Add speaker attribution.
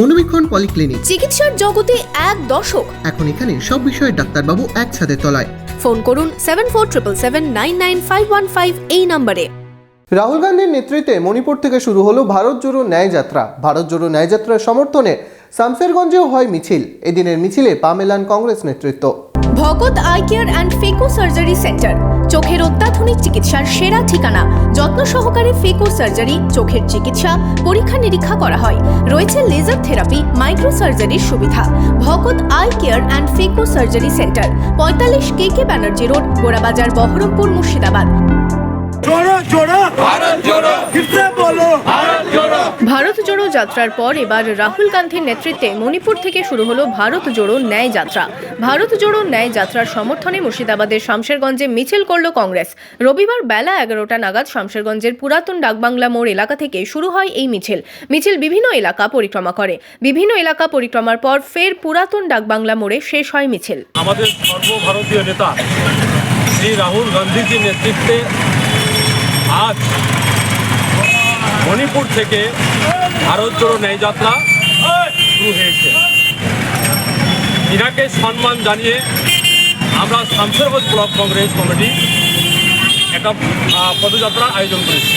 Speaker 1: মনোবীক্ষণ polyclinic.
Speaker 2: চিকিৎসার জগতে এক দশক
Speaker 1: এখন এখানে সব বিষয়ে ডাক্তারবাবু একসাথে তলায়।
Speaker 2: ফোন করুন seven four triple seven nine nine five one five এই নম্বরে।
Speaker 3: রাহুল গান্ধীর নেতৃত্বে মণিপুর থেকে শুরু হলো ভারত জোড়ো ন্যায় যাত্রা। ভারত জোড়ো ন্যায় যাত্রার সমর্থনে শামসেরগঞ্জেও হয় মিছিল। এদিনের মিছিলে পা মেলান কংগ্রেস নেতৃত্ব।
Speaker 2: Bhagat eye care and phaco surgery centre চোখের অত্যাধুনিক চিকিৎসার সেরা ঠিকানা। যত্ন সহকারে ফেকো সার্জারি চোখের চিকিৎসা পরীক্ষা নিরীক্ষা করা হয়। রয়েছে লেজার থেরাপি মাইক্রো সার্জারির সুবিধা। Bhagat eye care and phaco surgery centre পঁয়তাল্লিশ K K Banerjee road Gorabazar Berhampore Murshidabad.
Speaker 4: জোড়া জোড়া।
Speaker 2: ভারত জোড়ো যাত্রার পর এবার রাহুল গান্ধীর নেতৃত্বে মণিপুর থেকে শুরু হলো ভারত জোড়ো ন্যায় যাত্রা। ভারত জোড়ো ন্যায় যাত্রার সমর্থনে মুর্শিদাবাদের শামশেরগঞ্জে মিছিল করল কংগ্রেস। রবিবার বেলা এগারোটা নাগাদ শামশেরগঞ্জের পুরাতন ডাকবাংলা মোড় এলাকা থেকে শুরু হয় এই মিছিল। মিছিল বিভিন্ন এলাকা পরিক্রমা করে। বিভিন্ন এলাকা পরিক্রমার পর ফের পুরাতন ডাকবাংলা মোড়ে শেষ হয় মিছিল।
Speaker 5: আমাদের সর্বভারতীয় নেতা শ্রী রাহুল গান্ধীজির নেতৃত্বে আজ মণিপুর থেকে ভারত জোড়ো ন্যায় যাত্রা শুরু হয়েছে। ইনাকে সম্মান জানিয়ে আমরা শামসেরগঞ্জ ব্লক কংগ্রেস কমিটি একটা পদযাত্রা আয়োজন করেছি।